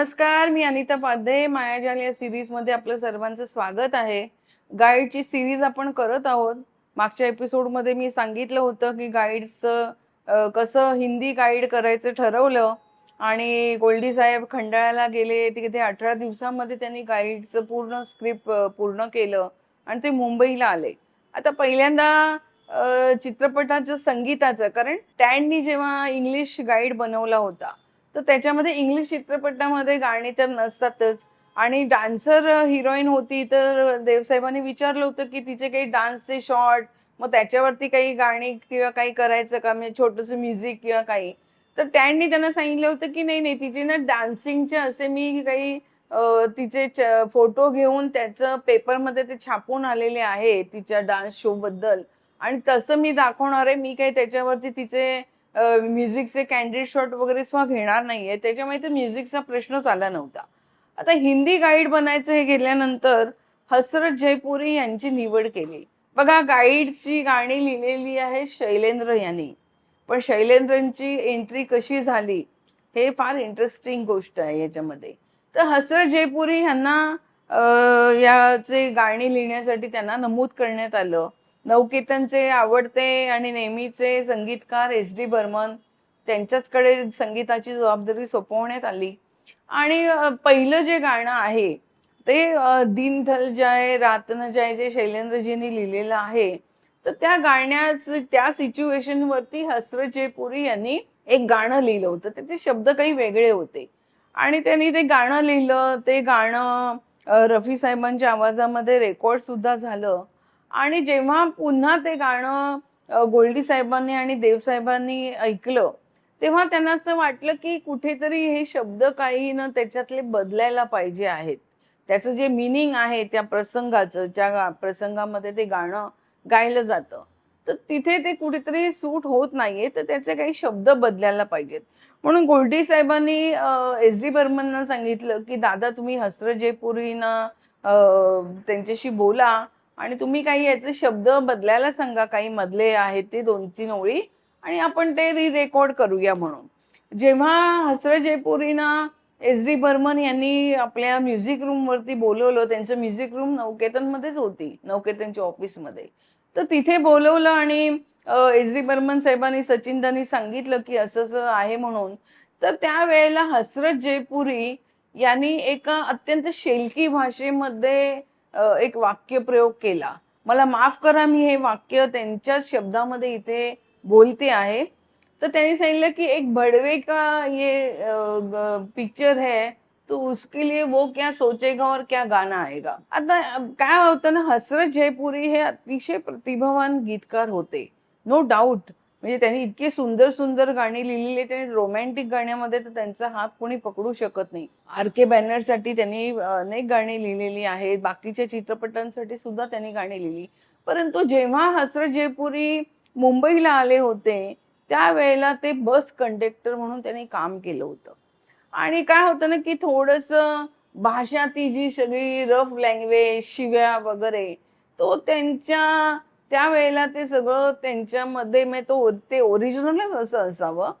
नमस्कार मी अनिता पाध्ये मायाजाल या सिरीजमध्ये आपलं सर्वांचं स्वागत आहे. गाईडची सिरीज आपण करत आहोत. मागच्या एपिसोडमध्ये मी सांगितलं होतं की गाईडचं कसं हिंदी गाईड करायचं ठरवलं आणि गोल्डी साहेब खंडाळ्याला गेले तिथे अठरा दिवसामध्ये त्यांनी गाईडचं पूर्ण स्क्रिप्ट पूर्ण केलं आणि ते मुंबईला आले. आता पहिल्यांदा चित्रपटाचं संगीताचं कारण टॅननी जेव्हा इंग्लिश गाईड बनवला होता तर त्याच्यामध्ये इंग्लिश चित्रपटामध्ये गाणी तर नसतातच. आणि डान्सर हिरोईन होती तर देवसाहेबांनी विचारलं होतं की तिचे काही डान्सचे शॉर्ट मग त्याच्यावरती काही गाणी किंवा काही करायचं का? म्हणजे छोटंसं म्युझिक किंवा काही. तर त्यांनी त्यांना सांगितलं होतं की नाही नाही तिचे ना डान्सिंगचे असे मी काही तिचे फोटो घेऊन त्याचं पेपरमध्ये ते छापून आलेले आहे तिच्या डान्स शो बद्दल आणि तसं मी दाखवणार आहे मी काही त्याच्यावरती तिचे म्युझिकचे कॅन्डिड शॉट वगैरे सुद्धा घेणार नाहीये. त्याच्यामुळे तर म्युझिकचा प्रश्नच आला नव्हता. आता हिंदी गाईड बनायचं हे गेल्यानंतर हसरत जयपुरी यांची निवड केली. बघा गाईडची गाणी लिहिलेली आहे शैलेंद्र यांनी. पण शैलेंद्रांची एंट्री कशी झाली हे फार इंटरेस्टिंग गोष्ट आहे याच्यामध्ये. तर हसरत जयपुरी यांना याचे गाणी लिहिण्यासाठी त्यांना नमूद करण्यात आलं. नवकेतनचे आवडते आणि नेहमीचे संगीतकार एस डी बर्मन त्यांच्याचकडे संगीताची जबाबदारी सोपवण्यात आली. आणि पहिलं जे गाणं आहे ते दिन ढल जाय रात न जाय जे शैलेंद्रजींनी लिहिलेलं आहे तर त्या गाण्याच त्या सिच्युएशनवरती हसरत जयपुरी यांनी एक गाणं लिहिलं होतं. त्याचे शब्द काही वेगळे होते. आणि त्यांनी ते गाणं लिहिलं. ते गाणं रफी साहेबांच्या आवाजामध्ये रेकॉर्ड सुद्धा झालं. आणि जेव्हा पुन्हा ते गाणं गोल्डी साहेबांनी आणि देवसाहेबांनी ऐकलं तेव्हा त्यांना असं वाटलं की कुठेतरी हे शब्द काही ना त्याच्यातले बदलायला पाहिजे आहेत. त्याचं जे मिनिंग आहे त्या प्रसंगाचं ज्या प्रसंगामध्ये ते गाणं गायलं जातं. तर तिथे ते कुठेतरी सूट होत नाहीये तर त्याचे काही शब्द बदलायला पाहिजेत. म्हणून गोल्डी साहेबांनी एस डी बर्मनना सांगितलं की दादा तुम्ही हसरत जयपुरीना त्यांच्याशी बोला आणि तुम्ही काही याचे शब्द बदलायला सांगा काही मधले आहेत ते दोन तीन ओळी आणि आपण ते री रेकॉर्ड करूया म्हणून. जेव्हा हसरत जयपुरीना एस डी बर्मन यांनी आपल्या म्युझिक रूम वरती बोलवलं त्यांचं म्युझिक रूम नवकेतनमध्येच होती नवकेतनच्या ऑफिसमध्ये तर तिथे बोलवलं आणि एस डी बर्मन साहेबांनी सचिनदानी सांगितलं की असं असं आहे म्हणून. तर त्यावेळेला हसरत जयपुरी यांनी एका अत्यंत शेलकी भाषेमध्ये एक वाक्य प्रयोग केला. मला माफ करा मी हे वाक्य त्यांच्याच शब्दामध्ये इथे बोलते आहे. तर त्यांनी सांगितलं की एक भडवे का ये पिक्चर है तो उसके लिए वो क्या सोचेगा और क्या गाना आएगा? आता काय होतं ना हसरत जयपुरी हे अतिशय प्रतिभावान गीतकार होते. नो डाऊट म्हणजे त्यांनी इतकी सुंदर सुंदर गाणी लिहिलेली त्यांनी रोमॅन्टिक गाण्यामध्ये तर त्यांचा हात कोणी पकडू शकत नाही. आर के बॅनरसाठी त्यांनी अनेक गाणी लिहिलेली आहेत. बाकीच्या चित्रपटांसाठी सुद्धा त्यांनी गाणी लिहिली. परंतु जेव्हा हसर जयपुरी मुंबईला आले होते त्यावेळेला ते बस कंडक्टर म्हणून त्यांनी काम केलं होतं. आणि काय होतं ना की थोडस भाषा ती जी सगळी रफ लँग्वेज शिव्या वगैरे तो त्यांच्या त्यावेळेला ते सगळं त्यांच्यामध्ये म्हणजे तो ते ओरिजिनलच असं असावं.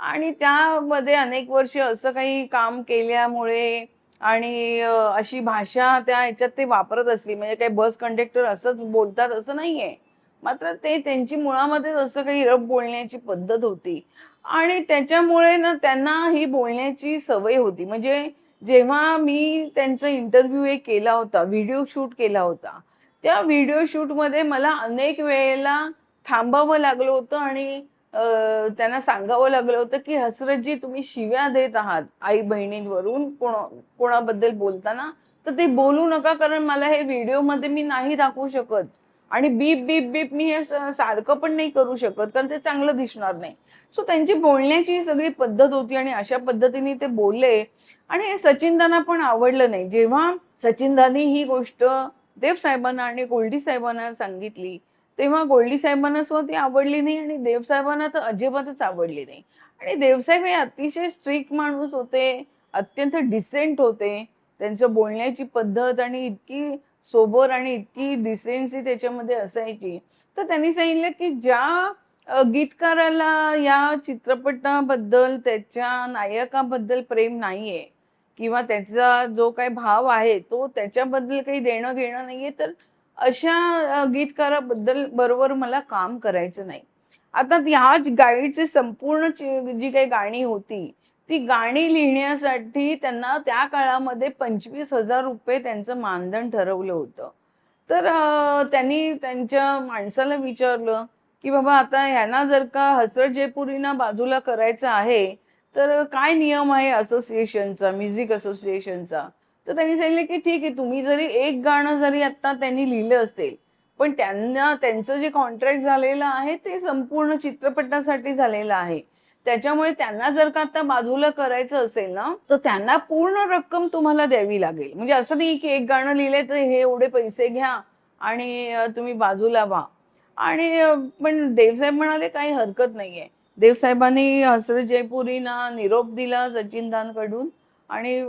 आणि त्यामध्ये अनेक वर्ष असं काही काम केल्यामुळे आणि अशी भाषा त्या ह्याच्यात ते वापरत असली म्हणजे काही बस कंडक्टर असंच बोलतात असं नाहीये. मात्र ते त्यांची मुळामध्ये असं काही रफ बोलण्याची पद्धत होती. आणि त्याच्यामुळे ना त्यांना ही बोलण्याची सवय होती. म्हणजे जेव्हा मी त्यांचा इंटरव्ह्यू एक केला होता व्हिडिओ शूट केला होता त्या व्हिडिओ शूटमध्ये मला अनेक वेळेला थांबावं लागलं होतं आणि त्यांना सांगावं लागलं होतं की हसरतजी तुम्ही शिव्या देत आहात आई बहिणींवरून कोण कोणाबद्दल बोलताना? तर ते बोलू नका कारण मला हे व्हिडिओमध्ये मी नाही दाखवू शकत. आणि बीप बीप बीप मी हे सारखं पण नाही करू शकत कारण ते चांगलं दिसणार नाही. सो त्यांची बोलण्याची सगळी पद्धत होती आणि अशा पद्धतीने ते बोलले. आणि हे सचिनदाना पण आवडलं नाही. जेव्हा सचिनदानी ही गोष्ट देव साहेबांना आणि गोल्डी साहेबांना सांगितली तेव्हा गोल्डी साहेबांना सुद्धा ती आवडली नाही आणि देव साहेबांना तर अजिबातच आवडली नाही. आणि देवसाहेब हे अतिशय स्ट्रिक्ट माणूस होते अत्यंत डिसेंट होते. त्यांचं बोलण्याची पद्धत आणि इतकी सोबर आणि इतकी डिसेन्सी त्याच्यामध्ये असायची. तर त्यांनी सांगितलं की ज्या गीतकाराला या चित्रपटाबद्दल त्याच्या नायकाबद्दल प्रेम नाहीये किंवा त्याचा जो काही भाव आहे तो त्याच्याबद्दल काही देणं घेणं नाहीये तर अशा गीतकाराबद्दल बरोबर मला काम करायचं नाही. आता ह्या गाईडचे संपूर्ण जी काही गाणी होती ती गाणी लिहिण्यासाठी त्यांना त्या काळामध्ये पंचवीस हजार रुपये त्यांचं मानधन ठरवलं होतं. तर त्यांनी त्यांच्या माणसाला विचारलं की बाबा आता ह्यांना जर का हसरत जयपुरीना बाजूला करायचं आहे तर काय नियम आहे असोसिएशनचा म्युझिक असोसिएशनचा? तर त्यांनी सांगितलं की ठीक आहे तुम्ही जरी एक गाणं जरी आता त्यांनी लिहिलं असेल पण त्यांना त्यांचं जे कॉन्ट्रॅक्ट झालेलं आहे ते संपूर्ण चित्रपटासाठी झालेलं आहे. त्याच्यामुळे त्यांना जर का आता बाजूला करायचं असेल ना तर त्यांना पूर्ण रक्कम तुम्हाला द्यावी लागेल. म्हणजे असं नाही की एक गाणं लिहिलंय तर हे एवढे पैसे घ्या आणि तुम्ही बाजूला व्हा. आणि पण देवसाहेब म्हणाले काही हरकत नाहीये. देवसाहेबांनी हसरत जयपुरीना निरोप दिला सचिनदांकडून आणि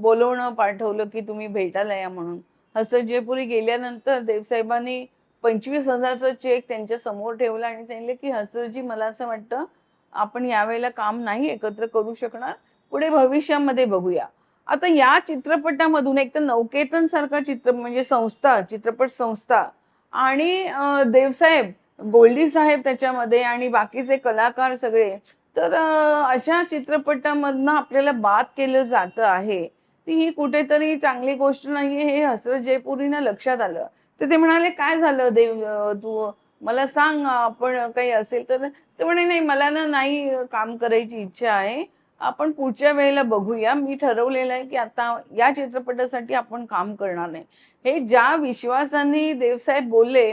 बोलवणं पाठवलं की तुम्ही भेटायला या म्हणून. हसरत जयपुरी गेल्यानंतर देवसाहेबांनी पंचवीस हजारचा चेक त्यांच्यासमोर ठेवला आणि सांगितलं की हसरजी मला असं वाटतं आपण यावेळेला काम नाही एकत्र करू शकणार पुढे भविष्यामध्ये बघूया. आता या चित्रपटामधून एक तर नौकेतन सारखा चित्र म्हणजे संस्था चित्रपट संस्था आणि देवसाहेब गोल्डी साहेब त्याच्यामध्ये आणि बाकीचे कलाकार सगळे. तर अशा चित्रपटामधनं आपल्याला बाद केलं जातं आहे. ती ही कुठेतरी चांगली गोष्ट नाहीये हे हसरत जयपुरीनं लक्षात आलं. तर ते म्हणाले काय झालं देव तू मला सांग आपण काही असेल तर. ते म्हणे नाही मला ना नाही काम करायची इच्छा आहे. आपण पुढच्या वेळेला बघूया. मी ठरवलेलं आहे की आता या चित्रपटासाठी आपण काम करणार नाही. हे ज्या विश्वासाने देवसाहेब बोलले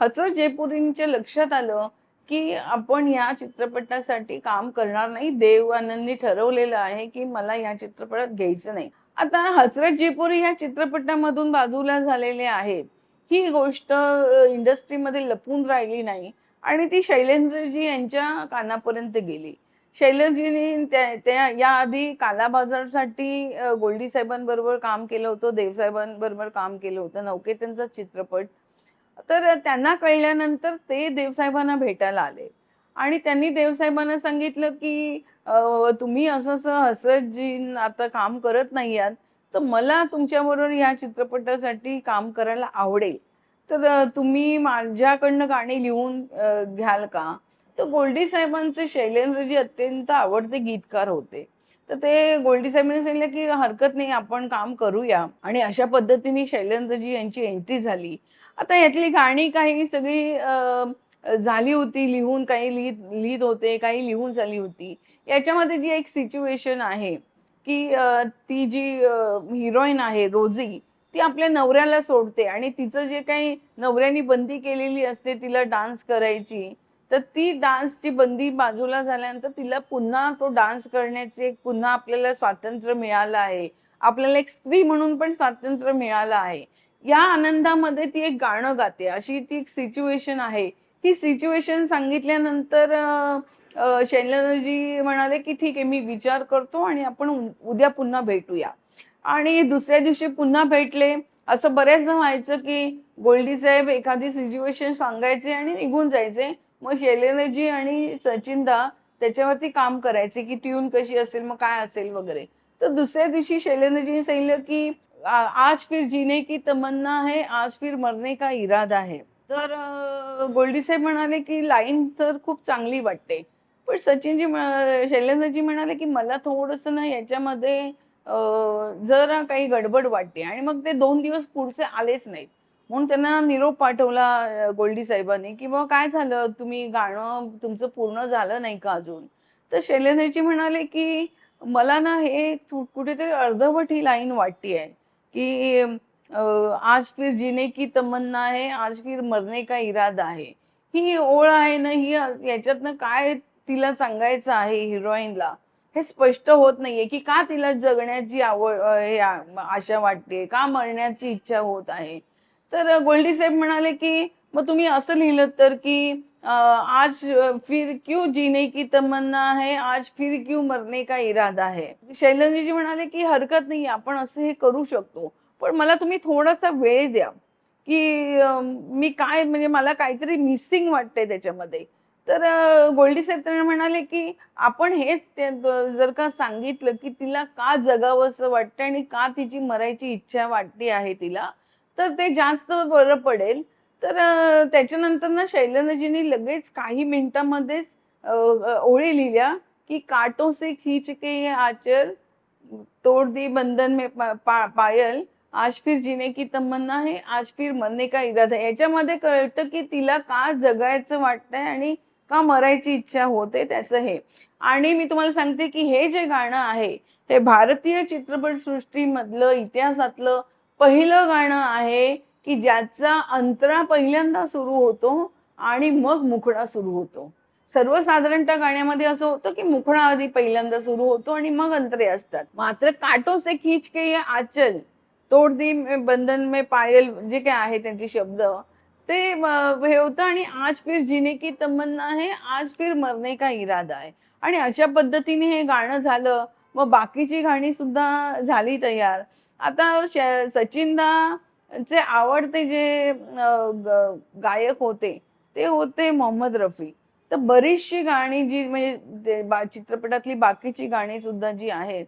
हसर जयपुरींच्या लक्षात आलं की आपण या चित्रपटासाठी काम करणार नाही. देव आनंदी ठरवलेलं आहे की मला या चित्रपटात घ्यायचं नाही. आता हसरत जयपुरी या चित्रपटामधून बाजूला झालेले आहेत. ही गोष्ट इंडस्ट्रीमध्ये लपून राहिली नाही आणि ती शैलेंद्रजी यांच्या कानापर्यंत गेली. शैलेंद्रजींनी त्या याआधी काला बाजारसाठी गोल्डी साहेबांबरोबर काम केलं होतं देवसाहेबांबरोबर काम केलं होतं. नौकेतनचा चित्रपट तर त्यांना कळल्यानंतर ते देवसाहेबांना भेटायला आले. आणि त्यांनी देवसाहेबांना सांगितलं की तुम्ही असं असं हसरतजी आता काम करत नाही आहात तर मला तुमच्याबरोबर या चित्रपटासाठी काम करायला आवडेल. तर तुम्ही माझ्याकडनं गाणी लिहून घ्याल का? तर गोल्डी साहेबांचे शैलेंद्रजी अत्यंत आवडते गीतकार होते. तर ते गोल्डी साहेबांनी सांगितलं की हरकत नाही आपण काम करूया. आणि अशा पद्धतीने शैलेंद्रजी यांची एंट्री झाली. आता यातली गाणी काही सगळी झाली होती लिहून काही लिहित लिहित होते काही लिहून झाली होती. याच्यामध्ये जी एक सिच्युएशन आहे की ती जी हिरोईन आहे रोजी ती आपल्या नवऱ्याला सोडते. आणि तिचं जे काही नवऱ्याने बंदी केलेली असते तिला डान्स करायची तर ती डान्सची बंदी बाजूला झाल्यानंतर तिला पुन्हा तो डान्स करण्याचे एक पुन्हा आपल्याला स्वातंत्र्य मिळालं आहे. आपल्याला एक स्त्री म्हणून पण स्वातंत्र्य मिळालं आहे. या आनंदामध्ये ती एक गाणं गाते. अशी ती एक सिच्युएशन आहे. ही सिच्युएशन सांगितल्यानंतर शैलनजी म्हणाले की ठीक आहे मी विचार करतो आणि आपण उद्या पुन्हा भेटूया. आणि दुसऱ्या दिवशी पुन्हा भेटले. असं बऱ्याचदा व्हायचं की गोल्डी साहेब एखादी सिच्युएशन सांगायचे आणि निघून जायचे. मग शैलेंद्रजी आणि सचिनदा त्याच्यावरती काम करायचे की ट्यून कशी असेल मग काय असेल वगैरे. तर दुसऱ्या दिवशी शैलेंद्रजीने सांगितलं की आज फिर जीने की तमन्ना है आज फिर मरने का इरादा आहे तर अ, गोल्डी साहेब म्हणाले की लाईन तर खूप चांगली वाटते. पण सचिनजी शैलेंद्रजी म्हणाले की मला थोडस ना याच्यामध्ये जरा काही गडबड वाटते. आणि मग ते दोन दिवस पुढचे आलेच नाहीत. म्हणून त्यांना निरोप पाठवला गोल्डी साहेबांनी की बाबा काय झालं? तुम्ही गाणं तुमचं पूर्ण झालं नाही का अजून? तर शैलेंद्रजी म्हणाले की मला ना हे कुठेतरी अर्धवट ही लाईन वाटते आहे की आज फिर जिने की तमन्ना आहे आज फिर मरणे का इरादा आहे ही ओळ आहे ना ही याच्यातनं काय तिला सांगायचं आहे हिरोईनला? हे स्पष्ट होत नाहीये की का तिला जगण्याची आवड आशा वाटते? का मरण्याची इच्छा होत आहे? तर गोल्डी साहेब म्हणाले की मग तुम्ही असं लिहिलं तर की आज फिर क्यू जीने की तमन्ना आहे आज फिर क्यू मरने का इरादा आहे शैलेंद्रजी म्हणाले की हरकत नाही आपण असं हे करू शकतो. पण मला तुम्ही थोडासा वेळ द्या की मी काय म्हणजे मला काहीतरी मिसिंग वाटतंय त्याच्यामध्ये. तर गोल्डी साहेब म्हणाले की आपण हेच जर का सांगितलं की तिला का जगावंसं वाटतं आणि का तिची मरायची इच्छा वाटते आहे तिला तर ते जास्त बरं पडेल. तर त्याच्यानंतर ना शैलनजीने लगेच काही मिनिटांमध्येच ओळी लिहिल्या की काटो से खींच के आचर तोड़ दी बंधन में पा, पा, पायल आज फिर जिने की तमन्ना है आज फिर मरने का इरादा आहे याच्यामध्ये कळतं की तिला का जगायचं वाटतंय आणि का मरायची इच्छा होते त्याचं हे. आणि मी तुम्हाला सांगते की हे जे गाणं आहे हे भारतीय चित्रपट सृष्टीमधलं इतिहासातलं पहिलं गाणं आहे की ज्याचा अंतरा पहिल्यांदा सुरू होतो आणि मग मुखडा सुरू होतो. सर्वसाधारणतः गाण्यामध्ये असं होतं की मुखडा आधी पहिल्यांदा सुरू होतो आणि मग अंतरे असतात. मात्र काटो से खींच के ये आचल तोड दी बंधन में पायल जे काय आहे त्यांचे शब्द ते हे होतं आणि आज फिर जिने की तमन्ना आहे आज फिर मरने का इरादा आहे आणि अशा पद्धतीने हे गाणं झालं. मग बाकीची गाणी सुद्धा झाली तयार. आता श- सचिनदाचे आवडते जे गायक होते ते होते मोहम्मद रफी. तर बरीचशी गाणी जी म्हणजे बा- चित्रपटातली बाकीची गाणी सुद्धा जी आहेत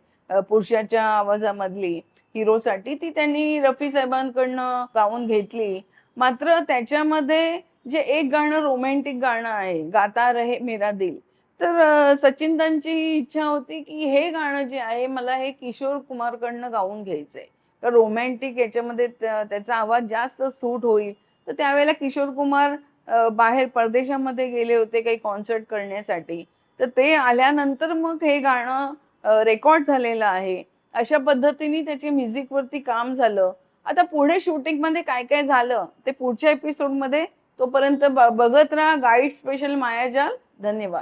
पुरुषाच्या आवाजामधली हिरोसाठी ती त्यांनी रफी साहेबांकडनं गाऊन घेतली. मात्र त्याच्यामध्ये जे एक गाणं रोमॅन्टिक गाणं आहे गाता रहे मेरा दिल तर सचिन सचिनदांची ही इच्छा होती की हे गाणं जे आहे मला हे किशोर कुमारकडनं गाऊन घ्यायचंय. तर रोमॅन्टिक याच्यामध्ये त्याचा आवाज जास्त सूट होईल. तर त्यावेळेला किशोर कुमार बाहेर परदेशामध्ये गेले होते काही कॉन्सर्ट करण्यासाठी. तर ते आल्यानंतर मग हे गाणं रेकॉर्ड झालेलं आहे. अशा पद्धतीने त्याच्या म्युझिकवरती काम झालं. आता पुढे शूटिंगमध्ये काय काय झालं ते पुढच्या एपिसोडमध्ये तोपर्यंत बघत राहा. गाईड स्पेशल मायाजाल. धन्यवाद.